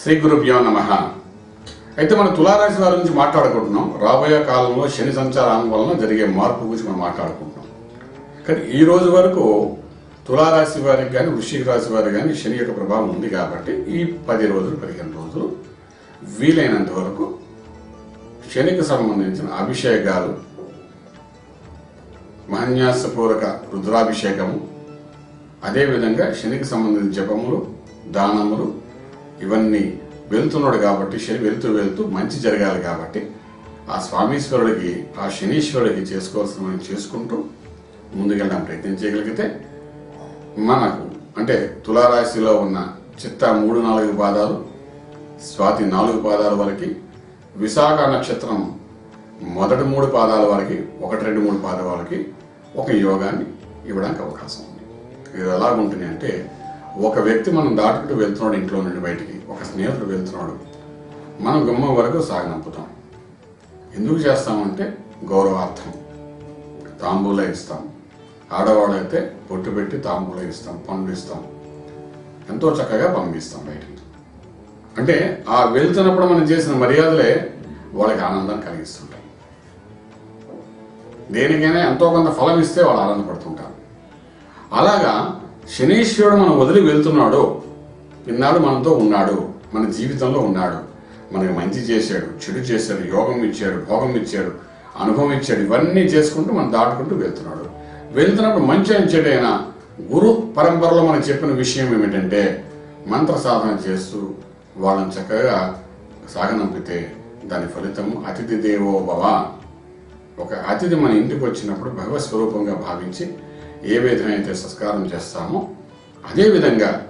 శ్రీ గురుభ్యో నమ. అయితే మనం తులారాశి వారి గురించి మాట్లాడుకుంటున్నాం. రాబోయే కాలంలో శని సంచారం వలన జరిగే మార్పు గురించి మనం మాట్లాడుకుంటున్నాం. కానీ ఈ రోజు వరకు తులారాశి వారికి కానీ వృశ్చిక రాశి వారికి కానీ శని యొక్క ప్రభావం ఉంది కాబట్టి ఈ పది రోజులు పదిహేను రోజులు వీలైనంత వరకు శనికి సంబంధించిన అభిషేకాలు మహన్యాసపూర్వక రుద్రాభిషేకము అదేవిధంగా శనికి సంబంధించిన జపములు దానములు ఇవన్నీ వెళ్తున్నాడు కాబట్టి శని వెళ్తూ వెళ్తూ మంచి జరగాలి కాబట్టి ఆ స్వామీశ్వరుడికి ఆ శనీశ్వరుడికి చేసుకోవాల్సిన చేసుకుంటూ ముందుకెళ్ళడం ప్రయత్నం చేయగలిగితే మనకు అంటే తులారాశిలో ఉన్న చిత్త మూడు నాలుగు పాదాలు స్వాతి నాలుగు పాదాల వరకు విశాఖ నక్షత్రం మొదటి మూడు పాదాల వరకు ఒకటి రెండు మూడు పాదాల వరకు ఒక యోగాన్ని ఇవ్వడానికి అవకాశం ఉంది. ఇది ఎలా ఉంటుంది అంటే ఒక వ్యక్తి మనం దాటుకుంటూ వెళ్తున్నాడు ఇంట్లో నుండి బయటికి ఒక స్నేహితుడు వెళ్తున్నాడు మనం గుమ్మం వరకు సాగనంపుతాం ఎందుకు చేస్తామంటే గౌరవార్థం. తాంబూల ఇస్తాం. ఆడవాళ్ళైతే పొట్టు పెట్టి తాంబూల ఇస్తాం పండ్లు ఇస్తాం. ఎంతో చక్కగా పంపిస్తాం బయటికి. అంటే ఆ వెళ్తున్నప్పుడు మనం చేసిన మర్యాదలే వాళ్ళకి ఆనందాన్ని కలిగిస్తుంటాయి. దేనికైనా ఎంతో కొంత ఫలం ఇస్తే వాళ్ళు ఆనందపడుతుంటారు. అలాగా శనీశ్వరుడు మనం వదిలి వెళ్తున్నాడు ఇన్నాడు మనతో ఉన్నాడు మన జీవితంలో ఉన్నాడు మనకి మంచి చేశాడు చెడు చేశాడు యోగం ఇచ్చాడు భోగం ఇచ్చాడు అనుభవం ఇచ్చాడు ఇవన్నీ చేసుకుంటూ మనం దాటుకుంటూ వెళ్తున్నాడు. వెళ్తున్నప్పుడు మంచి అని చెడైనా గురు పరంపరలో మనకు చెప్పిన విషయం ఏమిటంటే మంత్ర సాధన చేస్తూ వాళ్ళని చక్కగా సాగనంపితే దాని ఫలితం అతిథి దేవో భవ. ఒక అతిథి మన ఇంటికి వచ్చినప్పుడు భగవత్ స్వరూపంగా భావించి ఏ విధమైతే సంస్కారం చేస్తామో అదేవిధంగా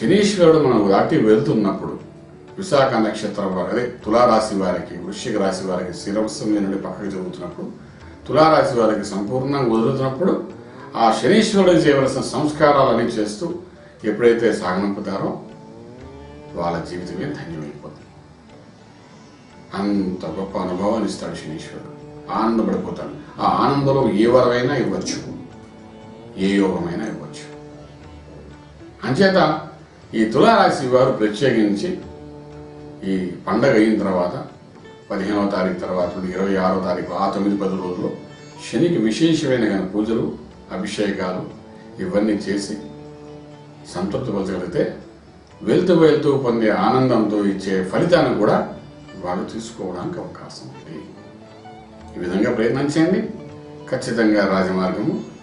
శనీశ్వరుడు మనం దాటి వెళ్తున్నప్పుడు విశాఖ నక్షత్రం వారి అదే తులారాశి వారికి వృశ్చిక రాశి వారికి శిరస్సు నుండి పక్కకు జరుగుతున్నప్పుడు తులారాశి వారికి సంపూర్ణంగా వదులుతున్నప్పుడు ఆ శనీశ్వరుడికి చేయవలసిన సంస్కారాలన్నీ చేస్తూ ఎప్పుడైతే సాగనంపుతారో వాళ్ళ జీవితమే ధన్యమైపోతుంది. అంత గొప్ప అనుభవాన్ని ఇస్తాడు శనీశ్వరుడు. ఆనందపడిపోతాడు. ఆ ఆనందంలో ఏ వరమైనా ఇవ్వచ్చు. ఏ యోగమైనా ఇవ్వచ్చు. అంచేత ఈ తులారాశి వారు ప్రత్యేకించి ఈ పండగ అయిన తర్వాత పదిహేనవ తారీఖు తర్వాత ఇరవై ఆరో తారీఖు ఆ తొమ్మిది పది రోజుల్లో శనికి విశేషమైన కానీ పూజలు అభిషేకాలు ఇవన్నీ చేసి సంతృప్తిపరచగలిగితే వెళ్తూ వెళ్తూ పొందే ఆనందంతో ఇచ్చే ఫలితాన్ని కూడా వాళ్ళు తీసుకోవడానికి అవకాశం ఉంది. ఈ విధంగా ప్రయత్నం చేయండి. ఖచ్చితంగా రాజమార్గము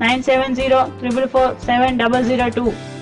970 444 7002.